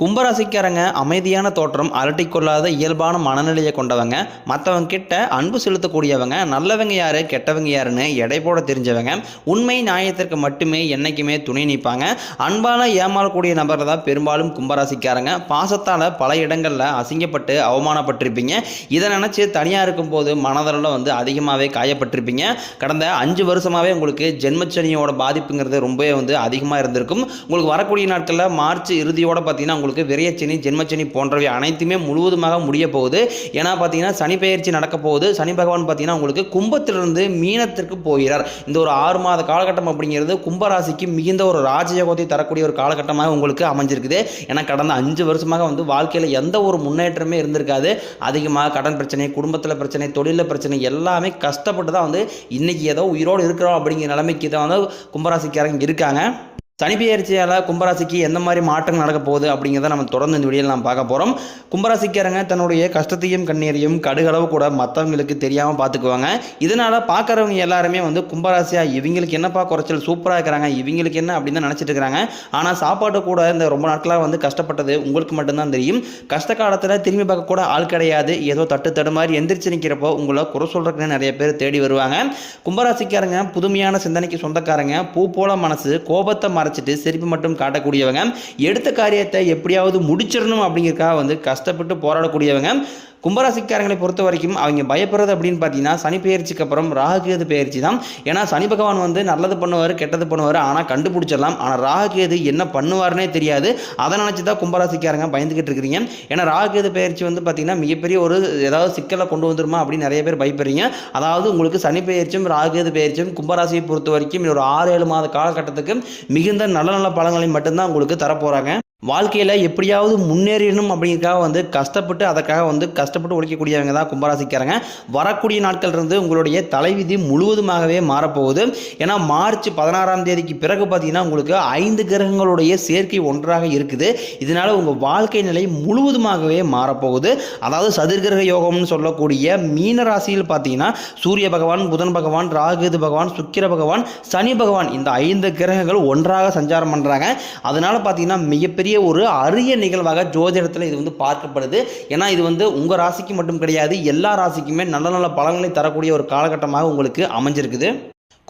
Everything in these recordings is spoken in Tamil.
கும்பராசிக்காரங்க அமைதியான தோற்றம் அலட்டிக்கொள்ளாத இயல்பான மனநிலையை கொண்டவங்க. மற்றவங்க கிட்ட அன்பு செலுத்தக்கூடியவங்க நல்லவங்க யாரு கெட்டவங்க யாருன்னு எடை போட தெரிஞ்சவங்க. உண்மை நியாயத்திற்கு மட்டுமே என்னைக்குமே துணை நிற்பாங்க. அன்பால் ஏமாறக்கூடிய நபர் தான் பெரும்பாலும் கும்பராசிக்காரங்க. பாசத்தால் பல இடங்களில் அசிங்கப்பட்டு அவமானப்பட்டிருப்பீங்க. இதை நினச்சி தனியாக இருக்கும்போது மனதளவில் வந்து அதிகமாகவே காயப்பட்டிருப்பீங்க. கடந்த அஞ்சு வருஷமாகவே உங்களுக்கு ஜென்மச்சனியோட பாதிப்புங்கிறது ரொம்பவே வந்து அதிகமாக இருந்திருக்கும். உங்களுக்கு வரக்கூடிய நாட்களில் மார்ச் இறுதியோட பார்த்தீங்கன்னா உங்களுக்கு விரையச்சனி ஜென்மச்சனி போன்றவை அனைத்துமே முழுவதுமாக முடிய போகுது. ஏன்னா பார்த்தீங்கன்னா சனி பெயர்ச்சி நடக்க போகுது. சனி பகவான் பார்த்தீங்கன்னா உங்களுக்கு கும்பத்திலிருந்து மீனத்திற்கு போகிறார். இந்த ஒரு ஆறு மாத காலகட்டம் அப்படிங்கிறது கும்பராசிக்கு மிகுந்த ஒரு ராஜயோகத்தை தரக்கூடிய ஒரு காலகட்டமாக உங்களுக்கு அமைஞ்சிருக்குது. ஏன்னா கடந்த அஞ்சு வருஷமாக வந்து வாழ்க்கையில் எந்த ஒரு முன்னேற்றமே இருந்திருக்காது. அதிகமாக கடன் பிரச்சனை குடும்பத்தில் பிரச்சனை தொழிலில் பிரச்சனை எல்லாமே கஷ்டப்பட்டு தான் வந்து இன்னைக்கு ஏதோ உயிரோடு இருக்கிறோம் அப்படிங்கிற நிலைமைக்கு தான் வந்து கும்பராசிக்காரங்க இருக்காங்க. சனிப்பெயர்ச்சியால் கும்பராசிக்கு எந்த மாதிரி மாற்றங்கள் நடக்க போகுது அப்படிங்கிறத நம்ம தொடர்ந்து இந்த வீடியோவில் நாம் பார்க்க போகிறோம் கும்பராசிக்காரங்க தன்னுடைய கஷ்டத்தையும் கண்ணீரையும் கடுகளவு கூட மற்றவங்களுக்கு தெரியாமல் பார்த்துக்குவாங்க இதனால் பார்க்குறவங்க எல்லாருமே வந்து கும்பராசியாக இவங்களுக்கு என்னப்பா குறைச்சல்? சூப்பராக இருக்கிறாங்க. இவங்களுக்கு என்ன அப்படின்னு தான் நினச்சிட்டு இருக்கிறாங்க. ஆனால் சாப்பாடு கூட இந்த ரொம்ப நாட்களாக வந்து கஷ்டப்பட்டது உங்களுக்கு மட்டும்தான் தெரியும். கஷ்ட காலத்தில் திரும்பி பார்க்க கூட ஆள் கிடையாது. ஏதோ தட்டு தடு மாதிரி எந்திரிச்சு நிற்கிறப்போ உங்களை குறை சொல்கிறதுக்கு நிறைய பேர் தேடி வருவாங்க. கும்பராசிக்காரங்க புதுமையான சிந்தனைக்கு சொந்தக்காரங்க. பூ போல மனசு கோபத்தை மறைச்சிட்டு சிரிப்பு மட்டும் காட்டக்கூடியவங்க. எடுத்த காரியத்தை எப்படியாவது முடிச்சிடணும் அப்படிங்கிறதுக்காக வந்து கஷ்டப்பட்டு போராடக்கூடியவங்க. கும்பராசிக்காரங்களை பொறுத்த வரைக்கும் அவங்க பயப்படுறது அப்படின்னு பார்த்தீங்கன்னா சனி பெயர்ச்சிக்கு அப்புறம் ராகுகேது பெயர்ச்சி தான். ஏன்னா சனி பகவான் வந்து நல்லது பண்ணுவார் கெட்டது பண்ணுவார் ஆனால் கண்டுபிடிச்சிடலாம். ஆனால் ராகுகேது என்ன பண்ணுவார்னே தெரியாது. அதை நினச்சி தான் கும்பராசிக்காரங்க பயந்துக்கிட்டு இருக்கிறீங்க. ஏன்னா ராகுகேது பெயர்ச்சி வந்து பார்த்தீங்கன்னா மிகப்பெரிய ஒரு ஏதாவது சிக்கலை கொண்டு வந்துருமா அப்படின்னு நிறைய பேர் பயப்படுறீங்க. அதாவது உங்களுக்கு சனி பெயர்ச்சியும் ராகுகேது பெயர்ச்சியும் கும்பராசியை பொறுத்த வரைக்கும் ஒரு ஆறு ஏழு மாத காலகட்டத்துக்கு மிகுந்த நல்ல நல்ல பலன்களை மட்டும்தான் உங்களுக்கு தரப்போகிறாங்க வாழ்க்கையில் எப்படியாவது முன்னேறணும் அப்படிங்கிறதுக்காக வந்து கஷ்டப்பட்டு அதற்காக வந்து கஷ்டப்பட்டு உழைக்கக்கூடியவங்க தான் கும்பராசிக்காரங்க. வரக்கூடிய நாட்கள் இருந்து உங்களுடைய தலைவிதி முழுவதுமாகவே மாறப்போகுது. ஏன்னா மார்ச் பதினாறாம் தேதிக்கு பிறகு பார்த்தீங்கன்னா உங்களுக்கு ஐந்து கிரகங்களுடைய சேர்க்கை ஒன்றாக இருக்குது. இதனால உங்கள் வாழ்க்கை நிலை முழுவதுமாகவே மாறப்போகுது. அதாவது சதுர்கிரக யோகம்னு சொல்லக்கூடிய மீன ராசியில் பார்த்தீங்கன்னா சூரிய பகவான் புதன் பகவான் ராகுது பகவான் சுக்கிர பகவான் சனி பகவான் இந்த ஐந்து கிரகங்கள் ஒன்றாக சஞ்சாரம் பண்ணுறாங்க அதனால் பார்த்தீங்கன்னா மிகப்பெரிய ஒரு அரிய நிகழ்வாக ஜோதிடத்தில் இது வந்து பார்க்கப்படுது. ஏன்னா இது வந்து உங்கள் ராசிக்கு மட்டும் கிடையாது எல்லா ராசிக்குமே நல்ல நல்ல பலன்களை தரக்கூடிய ஒரு காலகட்டமாக உங்களுக்கு அமைஞ்சிருக்குது.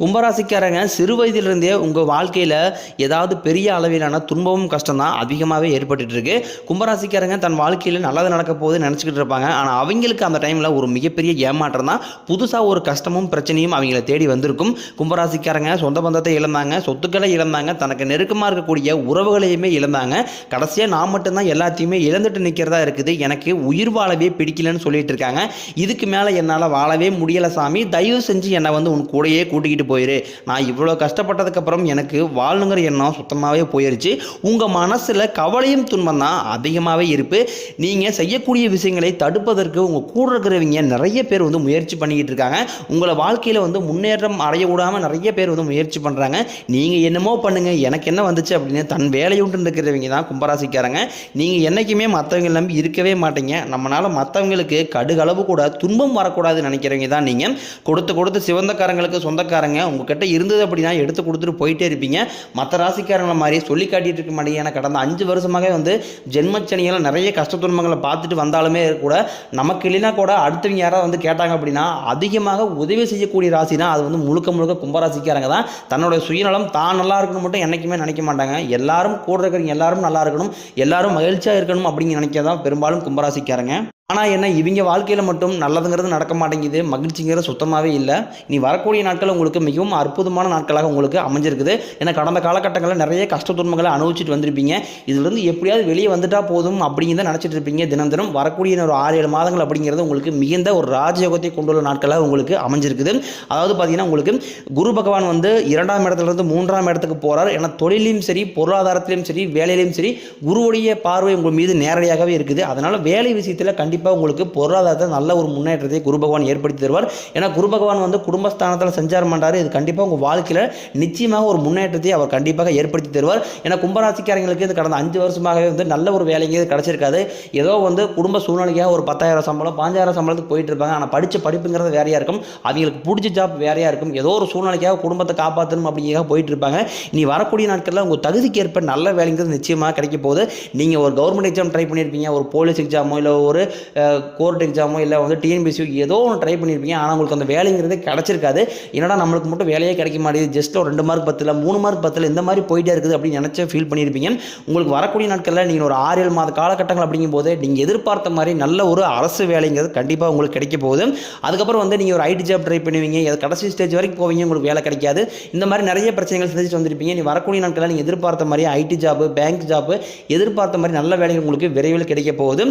கும்பராசிக்காரங்க சிறு வயதிலிருந்தே உங்கள் வாழ்க்கையில் ஏதாவது பெரிய அளவிலான துன்பமும் கஷ்டம் தான் அதிகமாகவே ஏற்பட்டுட்டு இருக்கு கும்பராசிக்காரங்க தன் வாழ்க்கையில் நல்லது நடக்க போகுது நினச்சிக்கிட்டு இருப்பாங்க. ஆனால் அவங்களுக்கு அந்த டைமில் ஒரு மிகப்பெரிய ஏமாற்றம் தான். புதுசாக ஒரு கஷ்டமும் பிரச்சனையும் அவங்கள தேடி வந்திருக்கும். கும்பராசிக்காரங்க சொந்த பந்தத்தை இழந்தாங்க சொத்துக்களை இழந்தாங்க தனக்கு நெருக்கமாக இருக்கக்கூடிய உறவுகளையுமே இழந்தாங்க. கடைசியாக நான் மட்டும்தான் எல்லாத்தையுமே இழந்துட்டு நிற்கிறதா இருக்குது. எனக்கு உயிர் வாழவே பிடிக்கலன்னு சொல்லிட்டு இருக்காங்க. இதுக்கு மேலே என்னால் வாழவே முடியலை சாமி. தயவு செஞ்சு என்னை வந்து உன் கூடயே கூட்டிக்கிட்டு போயிரு. நான் இவ்வளோ கஷ்டப்பட்டதுக்கப்புறம் எனக்கு வாழணுங்கிற எண்ணம் சுத்தமாகவே போயிருச்சு. உங்கள் மனசில் கவலையும் துன்பம் தான் அதிகமாகவே இருப்பு நீங்கள் செய்யக்கூடிய விஷயங்களை தடுப்பதற்கு உங்கள் கூட இருக்கிறவங்க நிறைய பேர் வந்து முயற்சி பண்ணிக்கிட்டு இருக்காங்க. உங்களை வாழ்க்கையில் வந்து முன்னேற்றம் அடைய விடாமல் நிறைய பேர் வந்து முயற்சி பண்ணுறாங்க நீங்கள் என்னமோ பண்ணுங்கள் எனக்கு என்ன வந்துச்சு அப்படின்னு தன் வேலையுண்டு இருக்கிறவங்க தான் கும்பராசிக்காரங்க. நீங்கள் என்றைக்குமே மற்றவங்க நம்பி இருக்கவே மாட்டீங்க. நம்மளால் மற்றவங்களுக்கு கடுகளவு கூட துன்பம் வரக்கூடாதுன்னு நினைக்கிறவங்க தான் நீங்கள் கொடுத்து கொடுத்து சிவந்தக்காரங்களுக்கு சொந்தக்காரங்க உங்ககிட்ட இருந்தது அப்படின்னா எடுத்து கொடுத்துட்டு போயிட்டே இருப்பீங்க. மற்ற ராசிக்காரங்களை மாதிரி சொல்லி காட்டிட்டு இருக்க மாட்டேங்க. ஏன்னா கடந்த அஞ்சு வருஷமாகவே வந்து ஜென்மச்சனியில் நிறைய கஷ்ட துன்பங்களை பார்த்துட்டு வந்தாலுமே கூட நமக்கு இல்லைன்னா கூட அடுத்தவங்க யாராவது வந்து கேட்டாங்க அப்படின்னா அதிகமாக உதவி செய்யக்கூடிய ராசினா அது வந்து முழுக்க முழுக்க கும்பராசிக்காரங்க தான். தன்னோட சுயநலம் தான் நல்லா இருக்கணும் மட்டும் என்றைக்குமே நினைக்க மாட்டாங்க. எல்லாரும் கூட இருக்கிறவங்க எல்லாரும் நல்லா இருக்கணும். எல்லாரும் மகிழ்ச்சியாக இருக்கணும் அப்படிங்க நினைக்கிறதான் பெரும்பாலும் கும்பராசிக்காரங்க. ஆனால் என்ன இவங்க வாழ்க்கையில் மட்டும் நல்லதுங்கிறது நடக்க மாட்டேங்குது மகிழ்ச்சிங்கிறது சுத்தமாகவே இல்லை. நீ வரக்கூடிய நாட்கள் உங்களுக்கு மிகவும் அற்புதமான நாட்களாக உங்களுக்கு அமைஞ்சிருக்குது. ஏன்னா கடந்த காலகட்டங்களில் நிறைய கஷ்ட துன்பங்களை அனுபவிச்சுட்டு வந்திருப்பீங்க. இதுலேருந்து எப்படியாவது வெளியே வந்துட்டால் போதும் அப்படிங்கிறத நினச்சிட்டு இருப்பீங்க. தினம் தினம் வரக்கூடிய ஒரு ஆறு ஏழு மாதங்கள் அப்படிங்கிறது உங்களுக்கு மிகுந்த ஒரு ராஜயோகத்தை கொண்டுள்ள நாட்களாக உங்களுக்கு அமைஞ்சிருக்குது. அதாவது பார்த்தீங்கன்னா உங்களுக்கு குரு பகவான் வந்து இரண்டாம் இடத்துலேருந்து மூன்றாம் இடத்துக்கு போகிறார் ஏன்னா தொழிலையும் சரி பொருளாதாரத்திலையும் சரி வேலையிலையும் சரி குருவுடைய பார்வை உங்கள் மீது நேரடியாகவே இருக்குது. அதனால் வேலை விஷயத்தில் கண்டிப்பாக கண்டிப்பாக உங்களுக்கு பொருளாதாரத்தை நல்ல ஒரு முன்னேற்றத்தை குரு பகவான் ஏற்படுத்தி தருவார். ஏன்னா குரு பகவான் வந்து குடும்பஸ்தானத்தில் சஞ்சாரம் பண்ணுறாரு இது கண்டிப்பாக உங்கள் வாழ்க்கையில் நிச்சயமாக ஒரு முன்னேற்றத்தை அவர் கண்டிப்பாக ஏற்படுத்தி தருவார். ஏன்னா கும்பராசிக்காரங்களுக்கு இது கடந்த அஞ்சு வருஷமாகவே வந்து நல்ல ஒரு வேலைங்க கிடச்சிருக்காது. ஏதோ வந்து குடும்ப சூழ்நிலைக்காக ஒரு பத்தாயிரம் சம்பளம் பாஞ்சாயிரம் சம்பளத்துக்கு போயிட்டு இருப்பாங்க. ஆனால் படித்த படிப்புங்கிறது வேறையாக இருக்கும். அவங்களுக்கு பிடிச்ச ஜாப் வேறையாக இருக்கும். ஏதோ ஒரு சூழ்நிலைக்காக குடும்பத்தை காப்பாற்றணும் அப்படிங்கிறத போயிட்டு இருப்பாங்க. நீ வரக்கூடிய நாட்களில் உங்கள் தகுதிக்கு ஏற்ப நல்ல வேலைங்கிறது நிச்சயமாக கிடைக்க போகுது. நீங்கள் ஒரு கவர்மெண்ட் எக்ஸாம் ட்ரை பண்ணியிருப்பீங்க ஒரு போலீஸ் எக்ஸாமோ இல்லை ஒரு கோர்ட் எக்ஸாமோ இல்லை வந்து டிஎன்பிசியோ ஏதோ ஒன்று ட்ரை பண்ணியிருப்பீங்க ஆனால் உங்களுக்கு அந்த வேலைங்கிறது கிடச்சிருக்காது. என்னடா நம்மளுக்கு மட்டும் வேலையே கிடைக்க மாட்டேங்குது. ஜஸ்ட் ஒரு ரெண்டு மார்க் பத்தில் மூணு மார்க் பத்தில் இந்த மாதிரி போயிட்டே இருக்குது அப்படின்னு நினச்சி ஃபீல் பண்ணியிருப்பீங்க உங்களுக்கு வரக்கூடிய நாட்களில் நீங்கள் ஒரு ஆறு ஏழு மாத காலகட்டங்கள் அப்படிங்கும்போது நீங்கள் எதிர்பார்த்த மாதிரி நல்ல ஒரு அரசு வேலைங்கிறது கண்டிப்பாக உங்களுக்கு கிடைக்க போகுது. அதுக்கப்புறம் வந்து நீங்கள் ஒரு ஐடி ஜாப் ட்ரை பண்ணுவீங்க. அது கடைசி ஸ்டேஜ் வரைக்கும் போவீங்க உங்களுக்கு வேலை கிடைக்காது. இந்த மாதிரி நிறைய பிரச்சனைகள் சந்திச்சு வந்திருப்பீங்க. நீ வரக்கூடிய நாட்களில் நீங்கள் எதிர்பார்த்த மாதிரி ஐடி ஜாப் பேங்க் ஜாப் எதிர்பார்த்த மாதிரி நல்ல வேலைகள் உங்களுக்கு விரைவில் கிடைக்க போகுது.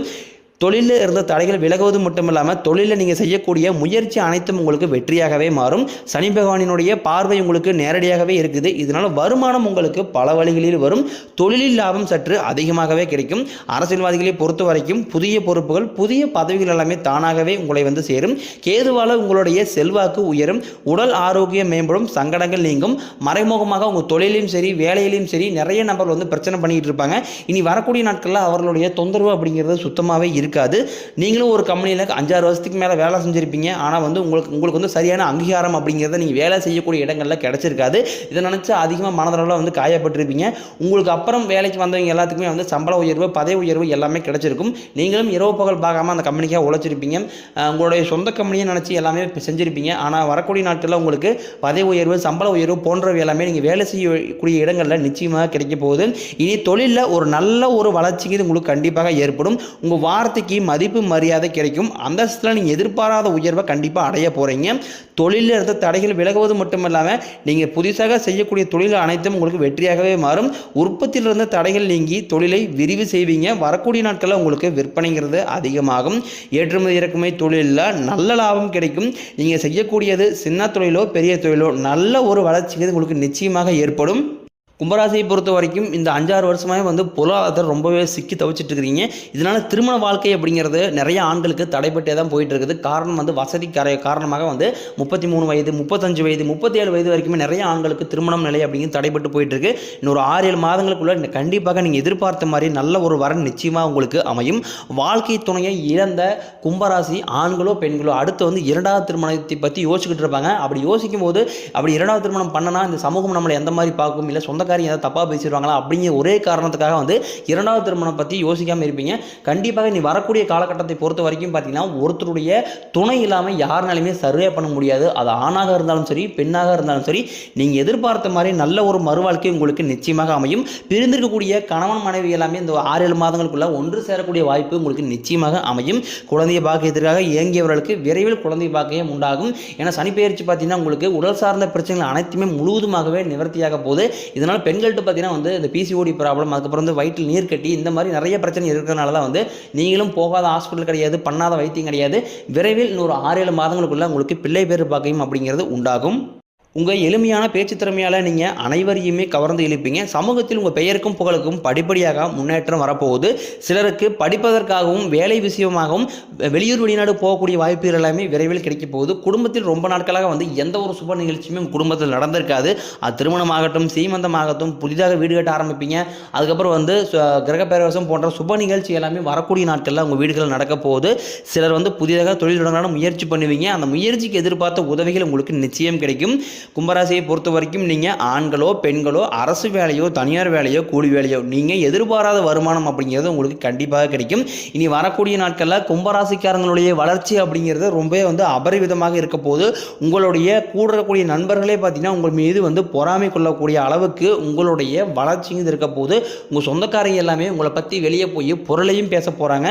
தொழிலில் இருந்த தடைகள் விலகுவது மட்டும் இல்லாமல் தொழிலில் நீங்கள் செய்யக்கூடிய முயற்சி அனைத்தும் உங்களுக்கு வெற்றியாகவே மாறும். சனி பகவானினுடைய பார்வை உங்களுக்கு நேரடியாகவே இருக்குது. இதனால் வருமானம் உங்களுக்கு பல வழிகளில் வரும். தொழிலில் லாபம் சற்று அதிகமாகவே கிடைக்கும். அரசியல்வாதிகளை பொறுத்த வரைக்கும் புதிய பொறுப்புகள் புதிய பதவிகள் எல்லாமே தானாகவே உங்களை வந்து சேரும். கேதுவால உங்களுடைய செல்வாக்கு உயரும். உடல் ஆரோக்கியம் மேம்படும். சங்கடங்கள் நீங்கும். மறைமுகமாக உங்கள் தொழிலையும் சரி வேலையிலையும் சரி நிறைய நபர் வந்து பிரச்சனை பண்ணிக்கிட்டு இருப்பாங்க. இனி வரக்கூடிய நாட்களில் அவர்களுடைய தொந்தரவு அப்படிங்கிறது சுத்தமாகவே இருக்காது. நீங்களும் ஒரு கம்பெனியில் அஞ்சாறு வருஷத்துக்கு மேலே வேலை செஞ்சுருப்பீங்க. ஆனால் வந்து உங்களுக்கு உங்களுக்கு வந்து சரியான அங்கீகாரம் அப்படிங்கிறத நீங்கள் வேலை செய்யக்கூடிய இடங்களில் கிடச்சிருக்காது. இதை நினச்சா அதிகமாக மனதளவில் வந்து காயப்பட்டிருப்பீங்க. உங்களுக்கு அப்புறம் வேலைக்கு வந்தவங்க எல்லாத்துக்குமே வந்து சம்பள உயர்வு பதவி உயர்வு எல்லாமே கிடச்சிருக்கும். நீங்களும் இரவு பகல் பார்க்காம அந்த கம்பெனிக்காக உழைச்சிருப்பீங்க. உங்களுடைய சொந்த கம்பெனியை நினச்சி எல்லாமே செஞ்சுருப்பீங்க. ஆனால் வரக்கூடிய நாட்களில் உங்களுக்கு பதவி உயர்வு சம்பள உயர்வு போன்றவை எல்லாமே நீங்கள் வேலை செய்யக்கூடிய இடங்களில் நிச்சயமாக கிடைக்க போகுது. இனி தொழிலில் ஒரு நல்ல ஒரு வளர்ச்சிங்கிறது உங்களுக்கு கண்டிப்பாக ஏற்படும். உங்கள் வார்த்தை வார்த்தைக்கு மதிப்பு மரியாதை கிடைக்கும். அந்தஸ்தில் நீங்கள் எதிர்பாராத உயர்வை கண்டிப்பாக அடைய போகிறீங்க தொழிலில் இருந்த தடைகள் விலகுவது மட்டும் இல்லாமல் நீங்கள் புதுசாக செய்யக்கூடிய தொழில் அனைத்தும் உங்களுக்கு வெற்றியாகவே மாறும். உற்பத்தியில் இருந்த தடைகள் நீங்கி தொழிலை விரிவு செய்வீங்க. வரக்கூடிய நாட்களில் உங்களுக்கு விற்பனைங்கிறது அதிகமாகும். ஏற்றுமதி இறக்குமதி தொழிலில் நல்ல லாபம் கிடைக்கும். நீங்கள் செய்யக்கூடியது சின்ன தொழிலோ பெரிய தொழிலோ நல்ல ஒரு வளர்ச்சிங்கிறது உங்களுக்கு நிச்சயமாக ஏற்படும். கும்பராசியை பொறுத்த வரைக்கும் இந்த அஞ்சாறு வருஷமாகவே வந்து பொருளாதாரத்தில் ரொம்பவே சிக்கி தவிச்சிட்டு இருக்கிறீங்க திருமண வாழ்க்கை அப்படிங்கிறது நிறைய ஆண்களுக்கு தடைப்பட்டே தான் போயிட்டு இருக்குது காரணம் வந்து வசதி கரை காரணமாக வந்து முப்பத்தி மூணு வயது முப்பத்தஞ்சு வயது முப்பத்தி ஏழு வயது வரைக்குமே நிறைய ஆண்களுக்கு திருமணம் நிலை அப்படிங்கிறது தடைப்பட்டு போயிட்டு இருக்கு இன்னொரு ஆறு ஏழு மாதங்களுக்குள்ள கண்டிப்பாக நீங்கள் எதிர்பார்த்த மாதிரி நல்ல ஒரு வரன் நிச்சயமாக உங்களுக்கு அமையும். வாழ்க்கை துணையை இழந்த கும்பராசி ஆண்களோ பெண்களோ அடுத்து வந்து இரண்டாவது திருமணத்தை பற்றி யோசிச்சுக்கிட்டு இருப்பாங்க. அப்படி யோசிக்கும் போது அப்படி இரண்டாவது திருமணம் பண்ணனா இந்த சமூகம் நம்மளை எந்த மாதிரி பார்க்கும்? இல்லை சொந்த குடும்பக்காரங்க ஏதாவது தப்பாக பேசிடுவாங்களா அப்படிங்கிற ஒரே காரணத்துக்காக வந்து இரண்டாவது திருமணம் பற்றி யோசிக்காமல் இருப்பீங்க. கண்டிப்பாக நீ வரக்கூடிய காலகட்டத்தை பொறுத்த வரைக்கும் பார்த்தீங்கன்னா ஒருத்தருடைய துணை இல்லாமல் யாருனாலுமே சர்வே பண்ண முடியாது. அது ஆணாக இருந்தாலும் சரி பெண்ணாக இருந்தாலும் சரி நீங்கள் எதிர்பார்த்த மாதிரி நல்ல ஒரு மறுவாழ்க்கை உங்களுக்கு நிச்சயமாக அமையும். பிரிந்திருக்கக்கூடிய கணவன் மனைவி எல்லாமே இந்த ஆறு ஏழு மாதங்களுக்குள்ள ஒன்று சேரக்கூடிய வாய்ப்பு உங்களுக்கு நிச்சயமாக அமையும். குழந்தைய பாக்கியத்திற்காக இயங்கியவர்களுக்கு விரைவில் குழந்தை பாக்கியம் உண்டாகும். ஏன்னா சனிப்பெயர்ச்சி பார்த்தீங்கன்னா உங்களுக்கு உடல் சார்ந்த பிரச்சனைகள் அனைத்துமே முழுவதுமாகவே நிவர்த்தியாக போகுது. இதனால் பெண்கள்கிட்ட பார்த்தீங்கன்னா வந்து இந்த பிசிஓடி ப்ராப்ளம் அதுக்கப்புறம் வந்து வயிற்றில் நீர் கட்டி இந்த மாதிரி நிறைய பிரச்சனை இருக்கிறனால தான் வந்து நீங்களும் போகாத ஹாஸ்பிட்டல் கிடையாது பண்ணாத வைத்தியம் கிடையாது. விரைவில் இன்னொரு ஆறு ஏழு மாதங்களுக்குள்ள உங்களுக்கு பிள்ளை பேர் பாக்கியம் அப்படிங்கிறது உண்டாகும். உங்கள் எளிமையான பேச்சு திறமையால் நீங்கள் அனைவரையுமே கவர்ந்து இழுப்பீங்க. சமூகத்தில் உங்கள் பெயருக்கும் புகழுக்கும் படிப்படியாக முன்னேற்றம் வரப்போகுது. சிலருக்கு படிப்பதற்காகவும் வேலை விஷயமாகவும் வெளியூர் வெளிநாடு போகக்கூடிய வாய்ப்புகள் எல்லாமே விரைவில் கிடைக்க போகுது. குடும்பத்தில் ரொம்ப நாட்களாக வந்து எந்த ஒரு சுப நிகழ்ச்சியுமே உங்கள் குடும்பத்தில் நடந்திருக்காது. அது திருமணமாகட்டும் சீமந்தமாகட்டும் புதிதாக வீடு கட்ட ஆரம்பிப்பீங்க. அதுக்கப்புறம் வந்து கிரகப்பேரவசம் போன்ற சுப நிகழ்ச்சி எல்லாமே வரக்கூடிய நாட்களில் உங்கள் வீடுகளில் நடக்க போகுது. சிலர் வந்து புதிதாக தொழில் தொடங்கலான முயற்சி பண்ணுவீங்க. அந்த முயற்சிக்கு எதிர்பார்த்த உதவிகள் உங்களுக்கு நிச்சயம் கிடைக்கும். கும்பராசியை பொறுத்த வரைக்கும் நீங்கள் ஆண்களோ பெண்களோ அரசு வேலையோ தனியார் வேலையோ கூலி வேலையோ நீங்கள் எதிர்பாராத வருமானம் அப்படிங்கிறது உங்களுக்கு கண்டிப்பாக கிடைக்கும். இனி வரக்கூடிய நாட்களில் கும்பராசிக்காரங்களுடைய வளர்ச்சி அப்படிங்கிறது ரொம்பவே வந்து அபரிவிதமாக இருக்க போது உங்களுடைய கூடக்கூடிய நண்பர்களே பார்த்தீங்கன்னா உங்கள் மீது வந்து பொறாமை கொள்ளக்கூடிய அளவுக்கு உங்களுடைய வளர்ச்சிங்கிறது இருக்க போது உங்கள் சொந்தக்காரங்க எல்லாமே உங்களை பற்றி வெளியே போய் பொருளையும் பேச போகிறாங்க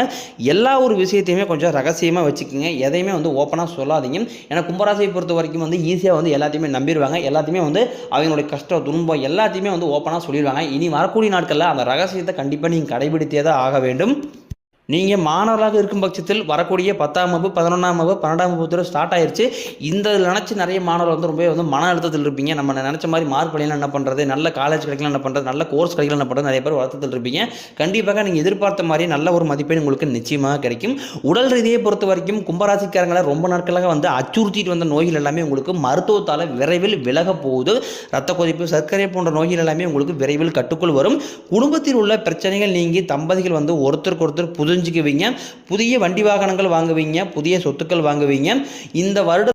எல்லா ஒரு விஷயத்தையுமே கொஞ்சம் ரகசியமாக வச்சுக்கோங்க. எதையுமே வந்து ஓப்பனாக சொல்லாதீங்க. ஏன்னா கும்பராசியை பொறுத்த வரைக்கும் வந்து ஈஸியாக வந்து எல்லாத்தையுமே நம்பிடுவாங்க எல்லாத்தையுமே வந்து அவங்களுடைய கஷ்டம் துன்பம் எல்லாத்தையுமே வந்து ஓப்பனாக சொல்லிடுவாங்க இனி வரக்கூடிய நாட்களில் அந்த ரகசியத்தை கண்டிப்பாக நீங்கள் கடைபிடித்தே தான் ஆக வேண்டும். நீங்கள் மாணவராக இருக்கும் பட்சத்தில் வரக்கூடிய பத்தாம் வகுப்பு பதினொன்றாம் வகுப்பு பன்னெண்டாம் வகுப்பு ஸ்டார்ட் ஆயிடுச்சு இந்த நினச்சி நிறைய மாணவர்கள் வந்து ரொம்ப வந்து மன அழுத்தத்தில் இருப்பீங்க. நம்ம நினச்ச மாதிரி மார்க் படிக்கலாம் என்ன பண்ணுறது நல்ல காலேஜ் கிடைக்கலாம் என்ன பண்ணுறது நல்ல கோர்ஸ் கிடைக்கலாம் என்ன பண்ணுறது நிறைய பேர் வருத்தத்தில் இருப்பீங்க. கண்டிப்பாக நீங்கள் எதிர்பார்த்த மாதிரி நல்ல ஒரு மதிப்பெண் உங்களுக்கு நிச்சயமாக கிடைக்கும். உடல் ரீதியை பொறுத்த வரைக்கும் கும்பராசிக்காரங்களை ரொம்ப நாட்களாக வந்து அச்சுறுத்திட்டு வந்த நோய்கள் எல்லாமே உங்களுக்கு மருத்துவத்தால் விரைவில் விலக போகுது. ரத்த கொதிப்பு சர்க்கரை போன்ற நோய்கள் எல்லாமே உங்களுக்கு விரைவில் கட்டுக்குள் வரும். குடும்பத்தில் உள்ள பிரச்சனைகள் நீங்கி தம்பதிகள் வந்து ஒருத்தருக்கு ஒருத்தர் புது புரிஞ்சுக்குவீங்க புதிய வண்டி வாகனங்கள் வாங்குவீங்க. புதிய சொத்துக்கள் வாங்குவீங்க. இந்த வருட